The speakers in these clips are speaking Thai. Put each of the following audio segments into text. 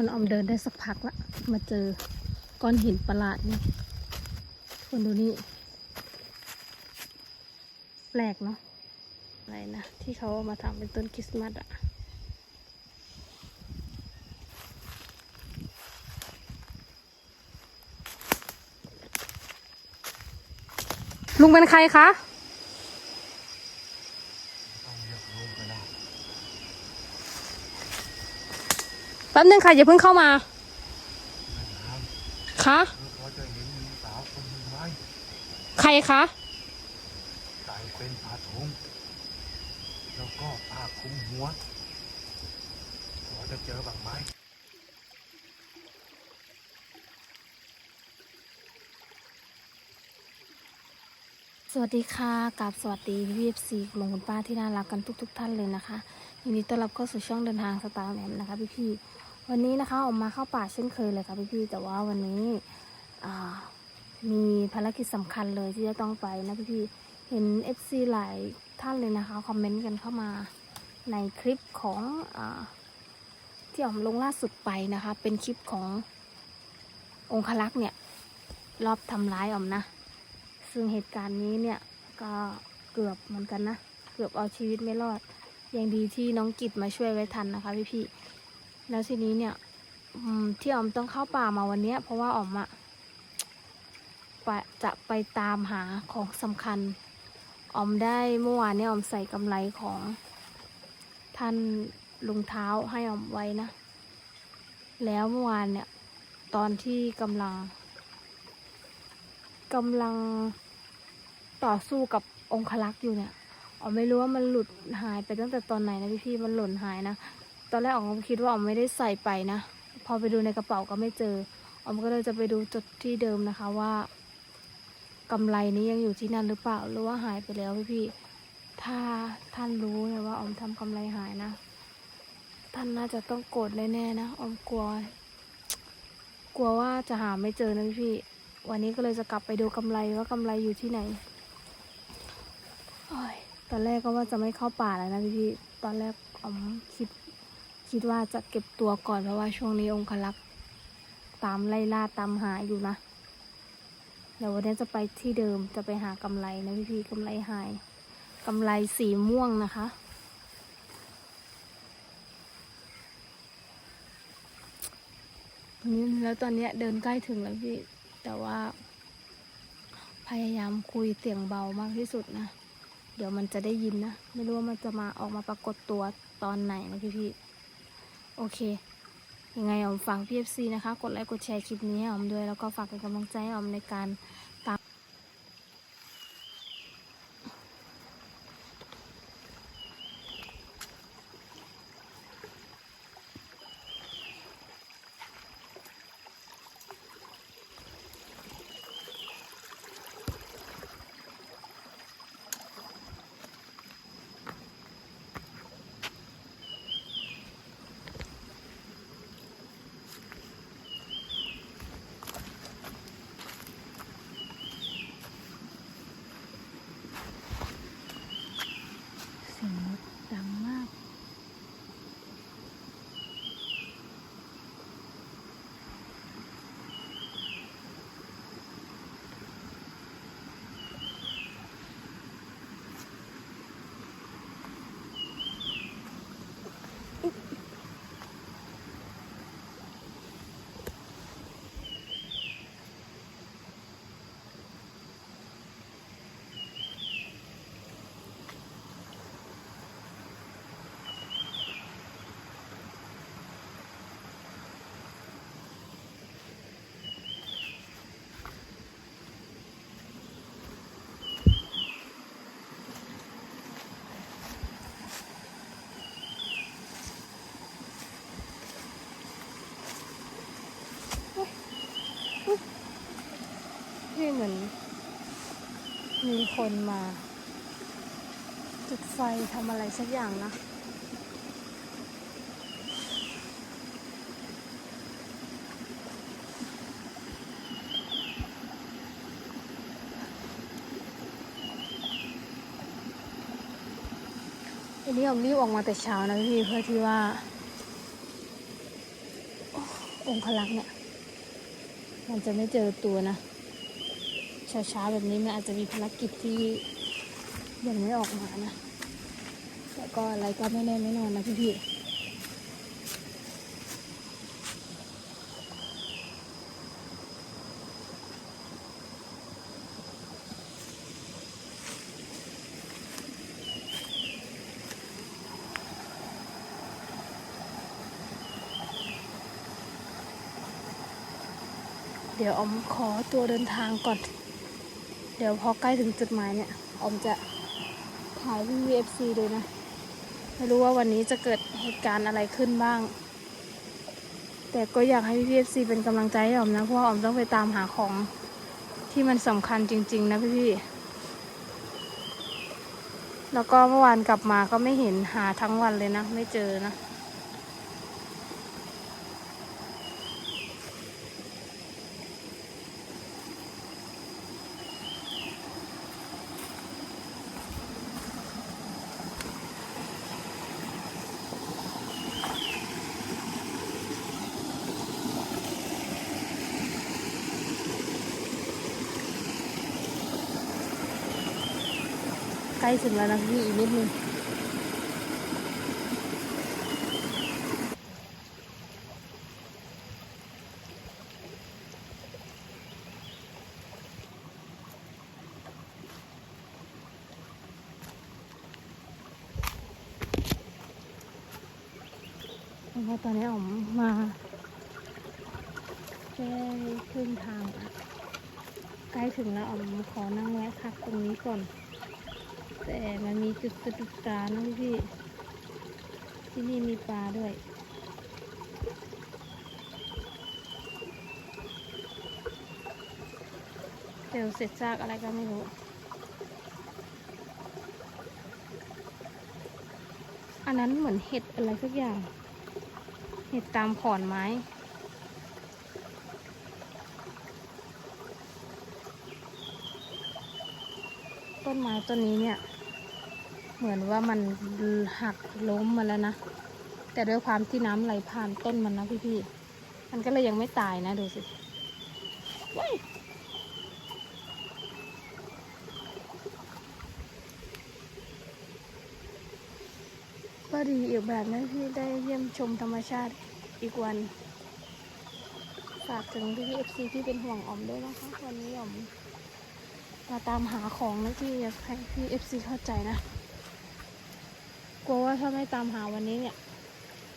ตอนออมเดินได้สักพักละ มาเจอก้อนหินประหลาดนี่คนดูนี่ แปลกเนาะ อะไรนะ ที่เขาเอามาทำเป็นต้นคริสต์มาสอะลุงเป็นใครคะ แป๊บนึงค่ะอย่าเพิ่งเข้ามาคะเขาจะเห็นมีสาวคนหนึ่งไหมใครคะใส่เป็นผ้าถุงแล้วก็ผ้าคลุมหัวเขาจะเจอบ้างไหมสวัสดีค่ะกับสวัสดีวีเอฟซีคุณลุงคุณป้าที่น่ารักกันทุก ๆ ท่านเลยนะคะยินดีต้อนรับเข้าสู่ช่องเดินทางสไตล์แหนมนะคะพี่ๆ วันนี้นะคะออกมาเข้าป่าเช่นเคยเลยค่ะพี่ๆแต่ว่าวันนี้มีภารกิจสำคัญเลยที่จะต้องไปนะพี่ๆเห็น FC หลายท่านเลยนะคะคอมเมนต์กันเข้ามาในคลิปของอที่ออกลงล่าสุดไปนะคะ เป็นคลิปขององคลักษ์เนี่ยรอบทำร้ายออมนะ ซึ่งเหตุการณ์นี้เนี่ยก็เกือบเหมือนกันนะ เกือบเอาชีวิตไม่รอดยังดีที่น้องกิจมาช่วยไว้ทันนะคะพี่ๆ แล้วทีนี้เนี่ยที่ออมต้องเข้าป่ามาวันนี้เพราะว่าออมอะจะไปตามหาของสำคัญ ออมได้เมื่อวานเนี่ยออมใส่กำไรของท่านลุงเท้าให้ออมไว้นะ แล้วเมื่อวานเนี่ยตอนที่กำลังกำลังต่อสู้กับองคลักษ์อยู่เนี่ย ออมไม่รู้ว่ามันหลุดหายไปตั้งแต่ตอนไหนนะพี่พี่มันหล่นหายนะ ตอนแรกอ๋อมคิดว่าอ๋อมไม่ได้ใส่ไปนะ พอไปดูในกระเป๋าก็ไม่เจออ๋อมก็เลยจะไปดูจุดที่เดิมนะคะว่ากำไรนี้ยังอยู่ที่นั่นหรือเปล่าหรือว่าหายไปแล้วพี่พี่ถ้าท่านรู้นะว่าอ๋อมทำกำไรหายนะ ท่านน่าจะต้องโกรธแน่ๆนะอ๋อมกลัว กลัวว่าจะหาไม่เจอนะพี่พี่วันนี้ก็เลยจะกลับไปดูกำไรว่ากำไรอยู่ที่ไหนตอนแรกก็ว่าจะไม่เข้าป่าแล้วนะพี่พี่ตอนแรกอมคิด คิดว่าจะเก็บตัวก่อนเพราะว่าช่วงนี้องคลักษ์ตามไล่ล่าตามหาอยู่นะ เดี๋ยววันนี้จะไปที่เดิมจะไปหากำไรนะพี่พี่กำไรหายกำไรสีม่วงนะคะ นี่แล้วตอนนี้เดินใกล้ถึงแล้วพี่ แต่ว่า พยายามคุยเสียงเบามากที่สุดนะ เดี๋ยวมันจะได้ยินนะ ไม่รู้ว่ามันจะมาออกมาปรากฏตัวตอนไหนนะพี่พี่ โอเค ยังไงออมฝากพีเอฟซีนะคะ กดไลค์กดแชร์คลิปนี้ให้ออมด้วย แล้วก็ฝากเป็นกำลังใจให้ออมในการตาม เสียงรถดังมาก ที่เหมือน มีคนมา จุดไฟทำอะไรสักอย่างนะอันนี้ผมรีบออกมาแต่เช้านะพี่เพื่อที่ว่าอ๊ยองคลักษ์เนี่ย มันจะไม่เจอตัวนะ ช้าๆแบบนี้มันอาจจะมีภารกิจที่ยังไม่ออกมานะ แต่ก็อะไรก็ไม่แน่ไม่นอนนะพี่ๆเดี๋ยวออมขอตัวเดินทางก่อน เดี๋ยวพอใกล้ถึงจุดหมายเนี่ยออมจะถ่ายวี VFC เลยนะ ไม่รู้ว่าวันนี้จะเกิดเหตุการณ์อะไรขึ้นบ้าง แต่ก็อยากให้ VFC เป็นกำลังใจให้ออมนะ เพราะว่าออมต้องไปตามหาของที่มันสำคัญจริง ๆ นะพี่ๆแล้วก็เมื่อวานกลับมาก็ไม่เห็นหาทั้งวันเลยนะ ไม่เจอนะ ล้ถึงแล้วนะพี่อีกนิดนึงพราะตอนนี้ออกมาแค่ครึ่งทางใกล้ถึงแล้วออกขอนั่งแวะพักตรงนี้ก่อน แต่มันมีจุดกระตุกตานะพี่ที่นี่มีปลาด้วย เดี๋ยวเสร็จซากอะไรก็ไม่รู้ อันนั้นเหมือนเห็ดอะไรสักอย่าง เห็ดตามขอนไม้ต้นไม้ต้นนี้เนี่ย เหมือนว่ามันหักล้มมาแล้วนะ แต่ด้วยความที่น้ำไหลผ่านต้นมันนะพี่ๆมันก็เลยยังไม่ตายนะดูสิว้ายก็ดีอีกแบบนะที่ได้เยี่ยมชมธรรมชาติอีกวัน ฝากถึงพี่เอฟซีที่เป็นห่วงออมด้วยนะคะวันนี้ออมมาตามหาของนะที่อยากให้พี่เอฟซีเข้าใจนะ กลัวว่าถ้าไม่ตามหาวันนี้เนี่ย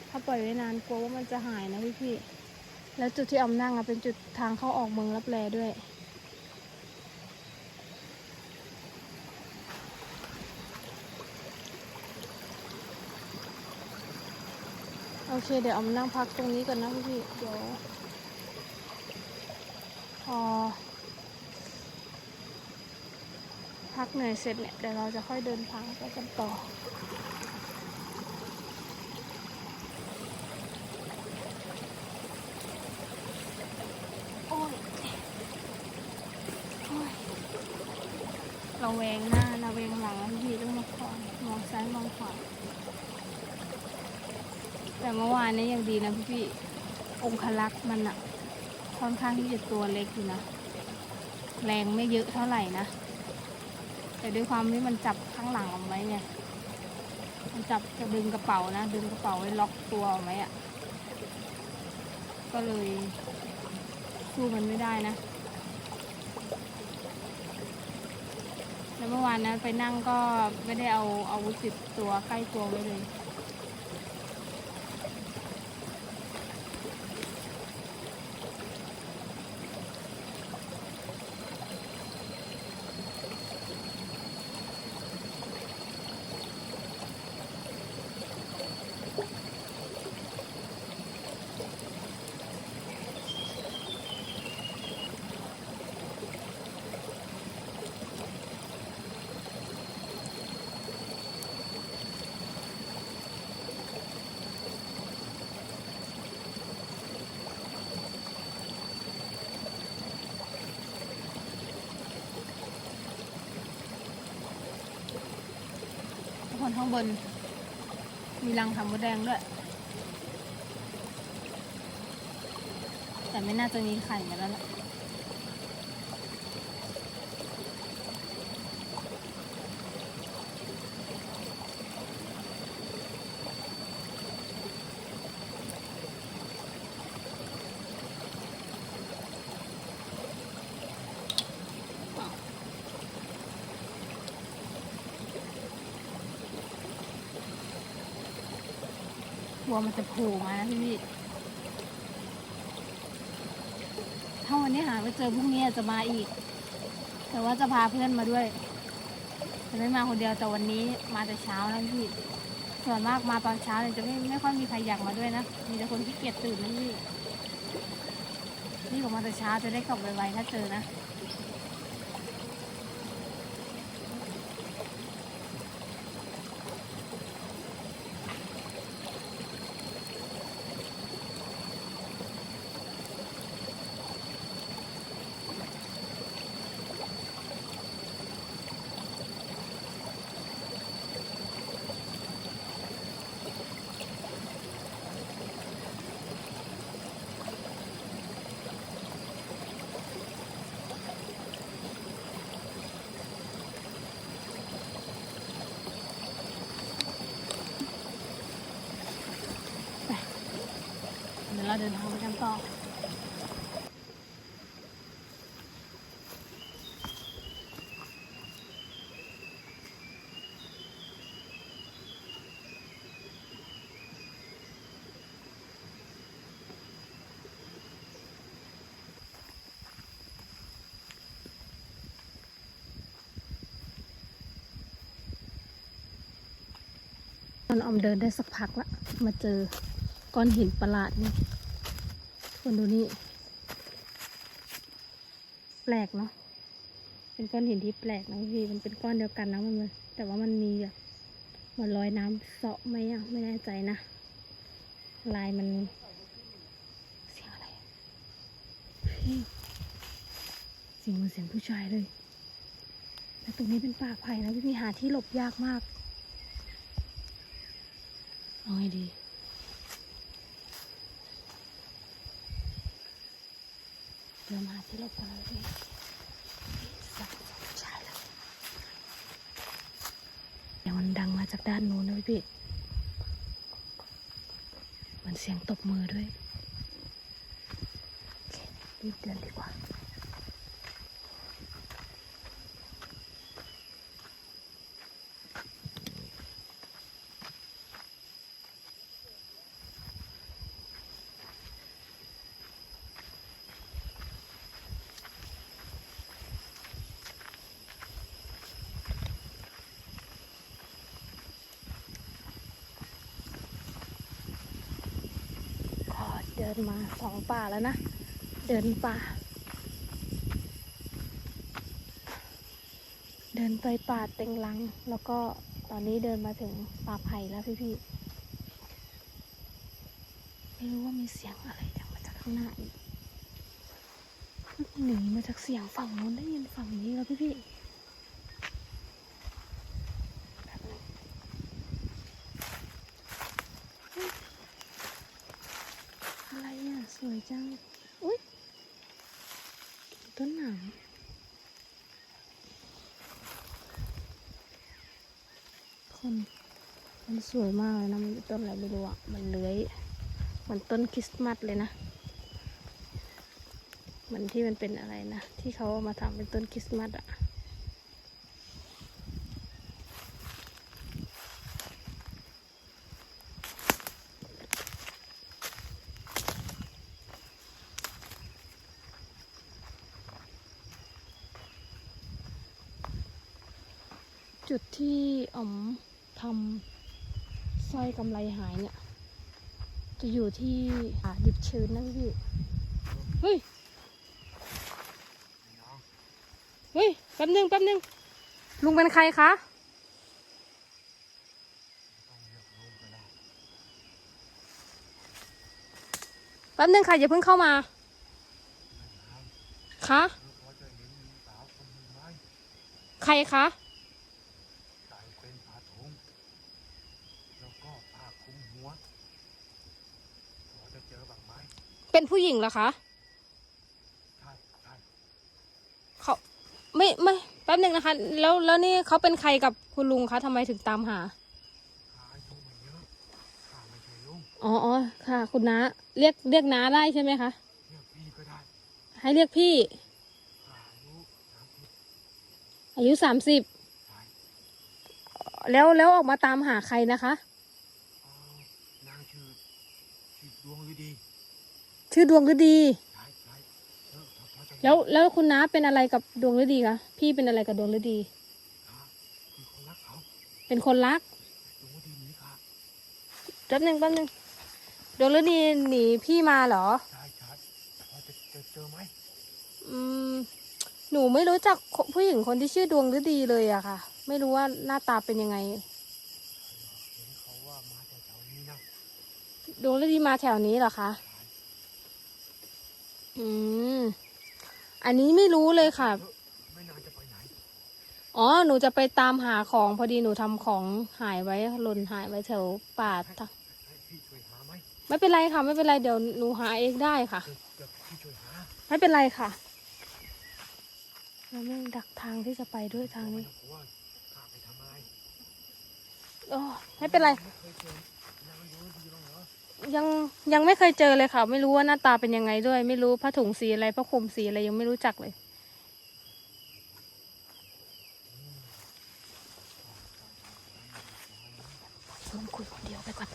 ถ้าปล่อยไว้นานกลัวว่ามันจะหายนะพี่พี่ แล้วจุดที่อมนั่งอะเป็นจุดทางเข้าออกเมืองรับแลด้วย โอเค เดี๋ยวอมนั่งพักตรงนี้ก่อนนะพี่พี่ เดี๋ยวพอพักเหนื่อยเสร็จเนี่ยเดี๋ยวเราจะค่อยเดินทางไปกันต่อยโอ้ยเราแวงหน้าเราแวงหลังพี่ต้องมาคอยมองซ้ายมองขวาแต่เมื่อวานนี้ยังดีนะพี่พี่องคลักษ์มันอะค่อนข้างที่จะตัวเล็กอยู่นะ แรงไม่เยอะเท่าไหร่นะ แต่ด้วยความที่มันจับข้างหลังเอาไว้เนี่ย มันจับจะดึงกระเป๋านะ ดึงกระเป๋าไว้ล็อกตัวเอาไว้อะก็เลยสู้มันไม่ได้นะ แล้วเมื่อวานนั้นไปนั่งก็ไม่ได้เอาอาวุธติดตัวใกล้ตัวไว้เลย คน ข้างบน มีรังทำมดแดงด้วย แต่ไม่น่าจะมีไข่มาแล้วล่ะ วัวมันจะโผล่มานะพี่พี่ถ้าวันนี้หาไม่เจอพรุ่งนี้อาจจะมาอีก แต่ว่าจะพาเพื่อนมาด้วยจะไม่มาคนเดียวแต่วันนี้มาแต่เช้านะพี่ ส่วนมากมาตอนเช้าเนี่ยจะไม่ไม่ค่อยมีใครอยากมาด้วยนะ มีแต่คนที่เกียจตื่นนะพี่ นี่ผมมาแต่เช้าจะได้กลับไวๆถ้าเจอนะ เดี๋ยวเราเดินทางไปกันต่อ ต อนออมเดินได้สักพักละ มาเจอก้อนหินประหลาดนี่คนดูนี่ แปลกเนาะ เป็นก้อนหินที่แปลกนะพี่ มันเป็นก้อนเดียวกันนะมันเลยแต่ว่ามันมีแบบเหมือนรอยน้ำเสาะไหมอะ ไม่แน่ใจนะ ลายมันเสียงอะไรเสียงเหมันเสียงผู้ชายเลยแต่ตรงนี้เป็นป่าไผ่นะพี่มีหาที่หลบยากมาก เอาไงดีเดินมาที่หลบกันเลยพี่สักชายเลยเดี๋ยวมันดังมาจากด้านนู้นนะพี่พี่มันเสียงตบมือด้วยรีบเดินดีกว่า ก็เดิ นมาสองป่าแล้วนะ เดินป่า เดินไปป่าเต็งลัง แล้วก็ตอนนี้เดินมาถึงป่าไผ่แล้วพี่พี่ๆไม่รู้ว่ามีเสียงอะไรดังมาจากข้างหน้าอีกหนีมาจากเสียงฝั่งนู้นได้ยินฝั่งนี้แล้วพี่พี่ๆแบบนึง อะไรอะ ส วยจัง อุ้ยต้นหนามคนมันสวยมากเลยนะ มันเป็นต้นอะไรไม่รู้อะ มันเลื้อยเหมันต้นคริสต์มาสเลยนะเหมือนที่มันเป็นอะไรนะ ที่เขามาทำเป็นต้นคริสต์มาสอะ จุดที่อ๋อมทำสร้อยกำไรหายเนี่ย จะอยู่ที่อ่าดิบชื้นนะพี่เฮ้ย เฮ้ย แป๊บนึงแป๊บนึง ลุงเป็นใครคะ แป๊บนึงค่ะ อย่าเพิ่งเข้ามา คะพอจะใครคะ เป็นผู้หญิงเหรอคะเขาไม่ไม่แป๊บหนึ่งนะคะ แล้วแล้วนี่เขาเป็นใครกับคุณลุงคะทำไมถึงตามหาอ๋ออค่ะ คุณน้าเรียกเรียกน้าได้ใช่ไหมคะให้เรียกพี่อายุสามสิบแล้วแล้วออกมาตามหาใครนะคะ ชื่อดวงฤดีใช่ใช่เออพอพอจะแล้วแล้วคุณน้าเป็นอะไรกับดวงฤดีคะพี่เป็นอะไรกับดวงฤดีข้าคือคนรักเขาเป็นคนรักดวงฤดีหนีข้าแป๊บหนึ่งแป๊บหนึ่งดวงฤดีหนีพี่มาเหรอใช่ใช่พอจะจะเจอไหมอืมหนูไม่รู้จักผู้หญิงคนที่ชื่อดวงฤดีเลยอะค่ะ ไม่รู้ว่าหน้าตาเป็นยังไงเห็นเขาว่ามาจากแถวนี้นะดวงฤดีมาแถวนี้เหรอคะ อืม อันนี้ไม่รู้เลยค่ะออไม่นานจะไปไหน อ๋อ หนูจะไปตามหาของพอดีหนูทำของหายไว้หล่นหายไว้แถวป่าทะให้พี่ช่วยหาไหมไม่เป็นไรค่ะ ไม่เป็นไรเดี๋ยวหนูหาเองได้ค่ะ เดี๋ยวเดี๋ยวพี่ช่วยหาไม่เป็นไรค่ะเราไม่ดักทางที่จะไปด้วยทางนี้ไม่ต้องกลัวข้าไปทำอะไร โอ้ไม่เป็นไร ไม่เคยเจอ ยังยังไม่เคยเจอเลยค่ะ ไม่รู้ว่าหน้าตาเป็นยังไงด้วย ไม่รู้ผ้าถุงสีอะไรผ้าคลุมสีอะไรยังไม่รู้จักเลยมันคุยคนเดียวไปก่อน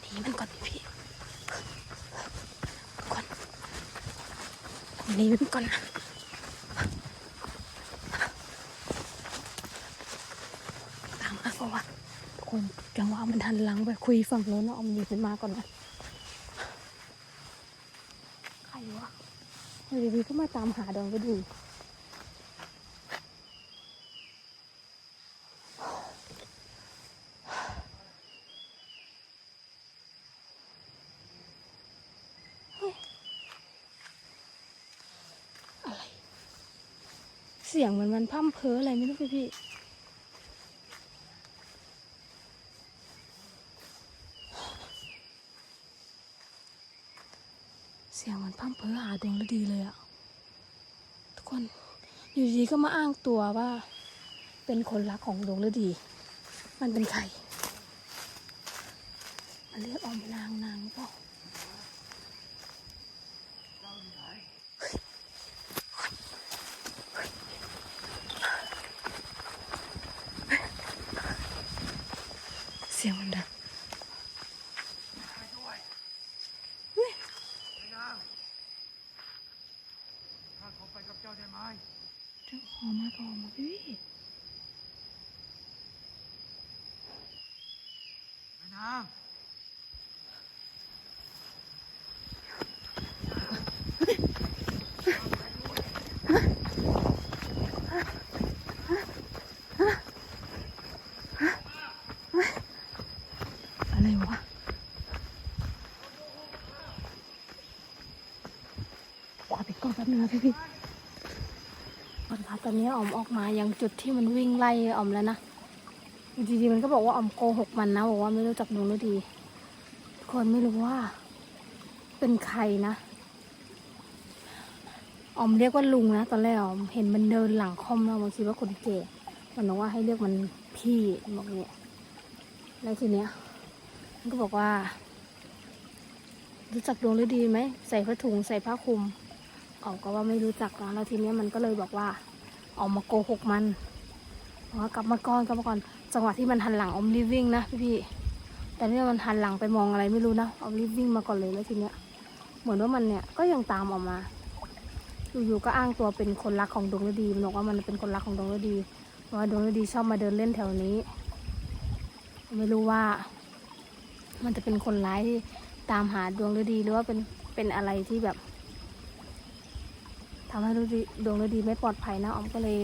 หนีมันก่อนพี่ก่อนหนีมันก่อนนะตามมาเพราะว่าคนจังหวะมันทันหลังไปคุยฝั่งโน้นเอามันหนีขึ้นมาก่อนนะ ใครวะ อยู่ดีๆก็มาตามหาดองก็ดูเฮ้ยอะไรเสียงเหมือนมันพั่มเพ้ออะไรไม่รู้พี่พี่ เสียงเพ้อหาดวงฤดีเลยอะทุกคนอยู่ดีก็มาอ้างตัวว่า เป็นคนรักของดวงฤดี มันเป็นใครมันเรียกออมนางนางเปล่าเสียงมันดัง ไม่นางข้าขอไปกับเจ้าได้ไหม เจ้าหอมมาก็หอมมาพี่ ไม่นาง อะไรวะ ขอไปก่อนแป๊บนึงนะพี่พี่ต ออนนี้ออมออกมายังจุดที่มันวิ่งไล่ออมแล้วนะอยู่ดีๆมันก็บอกว่าออมโกหกมันนะบอกว่าไม่รู้จักดวงฤดีทุกคนไม่รู้ว่า เป็นใครนะออมเรียกว่าลุงนะตอนแรกออมเห็นมันเดินหลังคอมเรามันคิดว่าคนแก่มันบอกว่าให้เรียกมันพี่บอกเนี่ยแล้วทีเนี้ยมันก็บอกว่า รู้จักดวงฤดีไหมใส่ผ้าถุงใส่ผ้าคลุมออกก็ว่าไม่รู้จักนะแล้วทีเนี้ยมันก็เลยบอกว่า ออกมาโกหกมันบอกว่ากลับมาก่อนกลับมาก่อน จังหวะที่มันหันหลังออมรีวิ่งนะพี่พี่ๆแต่เนี่ยมันหันหลังไปมองอะไรไม่รู้นะออมรีวิ่งมาก่อนเลยแล้วทีเนี้ย เหมือนว่ามันเนี่ยก็ยังตามออกมา อยู่ๆก็อ้างตัวเป็นคนรักของดวงฤดีมันบอกว่ามันเป็นคนรักของดวงฤดีเพราะว่าดวงฤดีชอบมาเดินเล่นแถวนี้ ไม่รู้ว่า มันจะเป็นคนร้ายที่ตามหาดวงฤดีหรือว่าเป็นเป็นอะไรที่แบบ ทำให้ฤดีดวงฤดีไม่ปลอดภัยนะออมก็เลย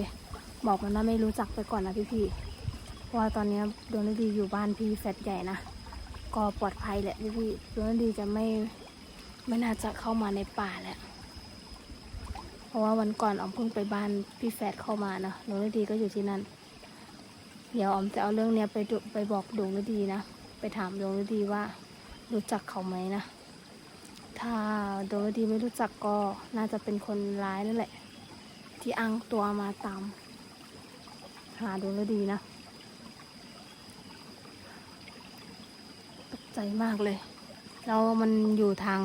บอกมันว่าไม่รู้จักไปก่อนนะพี่พี่เพราะว่าตอนนี้ดวงฤดีอยู่บ้านพี่แฟดใหญ่นะก็ปลอดภัยแหละพี่พี่ดวงฤดีจะไม่ไม่น่าจะเข้ามาในป่าแหล้วเพราะว่าวันก่อนออมเพิ่งไปบ้านพี่แฟดเข้ามานะดวงฤดีก็อยู่ที่นั่น เดี๋ยวออมจะเอาเรื่องเนี้ยไปดูไปบอกดวงฤดีนะไปถามดวงฤดีว่ารู้จักเขาไหมนะ ถ้าโดวงฤดีไม่รู้จักก็น่าจะเป็นคนร้ายนั่นแหละ ที่อ้างตัวมาตามหาโดูแล้วดีนะ ตกใจมากเลย แล้วมันอยู่ทาง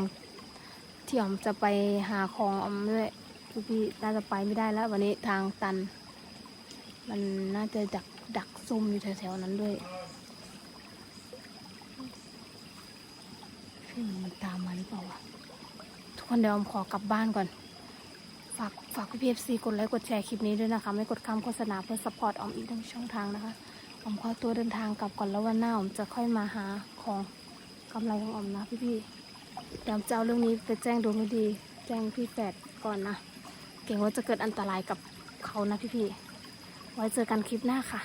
ที่ออมจะไปหาของออมด้วยพี่พี่น่าจะไปไม่ได้แล้ว วันนี้ทางตัน มันน่าจะดักดักซุ่มอยู่แถวๆนั้นด้วย มันมันตามมาหรือเปล่าวะทุกคนเดี๋ยวอมขอกลับบ้านก่อน ฝากฝากพี่พีเอฟซีกดไลค์กดแชร์คลิปนี้ด้วยนะคะ ไม่กดคำโฆษณาเพื่อสปอร์ตออมอีกทั้งช่องทางนะคะออมขอตัวเดินทางกลับก่อนแล้ววันหน้าออมจะค่อยมาหาของกำไรของออมนะพี่พี่ๆเดี๋ยวจะเอาเรื่องนี้ไปแจ้งดวงไม่ดี แจ้งพี่แฝดก่อนนะ เก่งว่าจะเกิดอันตรายกับเขานะพี่พี่ๆไว้เจอกันคลิปหน้าค่ะ